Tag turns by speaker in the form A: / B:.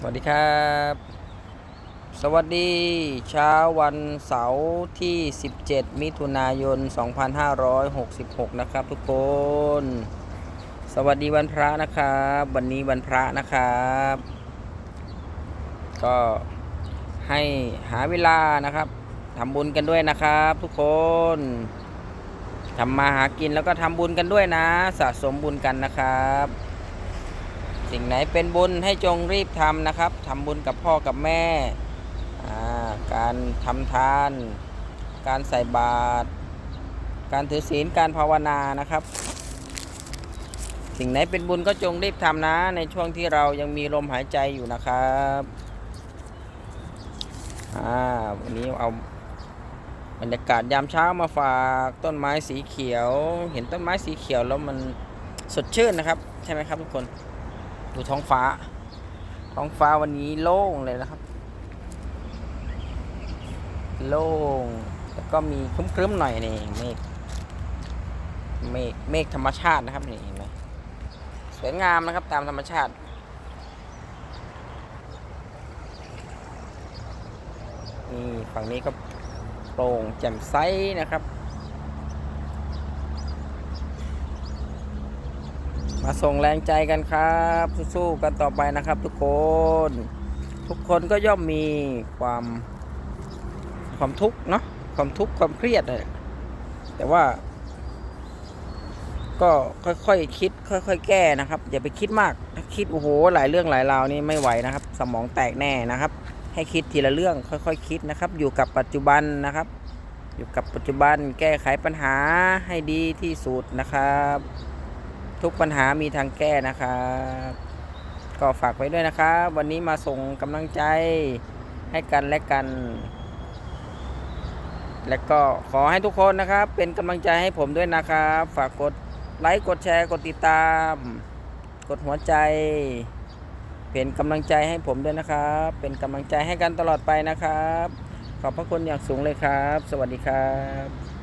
A: สวัสดีครับ สวัสดีเช้าวันเสาร์ที่ 17 มิถุนายน 2566 นะครับทุกคน สวัสดีวันพระนะครับ วันนี้วันพระนะครับ ก็ให้หาเวลานะครับทำบุญกันด้วยนะครับทุกคนทำมาหากินแล้วก็ทำบุญกันด้วยนะ สะสมบุญกันนะครับ สิ่งไหนเป็นบุญให้จงรีบทำนะครับทำบุญกับพ่อกับแม่ การทำทาน การใส่บาตร การถือศีล การภาวนานะครับ สิ่งไหนเป็นบุญก็จงรีบทำนะ ในช่วงที่เรายังมีลมหายใจอยู่นะครับวันนี้เอาบรรยากาศยามเช้ามาฝากต้นไม้สีเขียว เห็นต้นไม้สีเขียวแล้วมันสดชื่นนะครับ ใช่ไหมครับทุกคน ดูท้องฟ้า ท้องฟ้าวันนี้โล่งเลยนะครับ โล่ง แล้วก็มีครึ้มๆหน่อยนี่เมฆ เมฆเมฆธรรมชาตินะครับนี่เห็นไหมสวยงามนะครับตามธรรมชาตินี่ฝั่งนี้ก็โปร่งแจ่มใสนะครับ มาส่งแรงใจกันครับ สู้ๆกันต่อไปนะครับ ทุกคน ทุกคนก็ย่อมมีความความทุกข์เนาะความทุกข์ความเครียดเลยแต่ว่า ก็ค่อยๆคคิด ค่อย ๆ แก้นะครับ อย่าไปคิดมากถ้าคิดโอ้โหหลายเรื่องหลายราวนี่ไม่ไหวนะครับ สมองแตกแน่นะครับ ให้คิดทีละเรื่องค่อยๆคคิดนะครับ อยู่กับปัจจุบันนะครับ อยู่กับปัจจุบันแก้ไขปัญหาให้ดีที่สุดนะครับ ทุกปัญหามีทางแก้นะครับ ก็ฝากไว้ด้วยนะครับ วันนี้มาส่งกำลังใจให้กันและกัน และก็ขอให้ทุกคนนะครับ เป็นกำลังใจให้ผมด้วยนะครับ ฝากกดไลค์กดแชร์กดติดตาม กดหัวใจ เป็นกำลังใจให้ผมด้วยนะครับ เป็นกำลังใจให้กันตลอดไปนะครับ ขอบพระคุณอย่างสูงเลยครับ สวัสดีครับ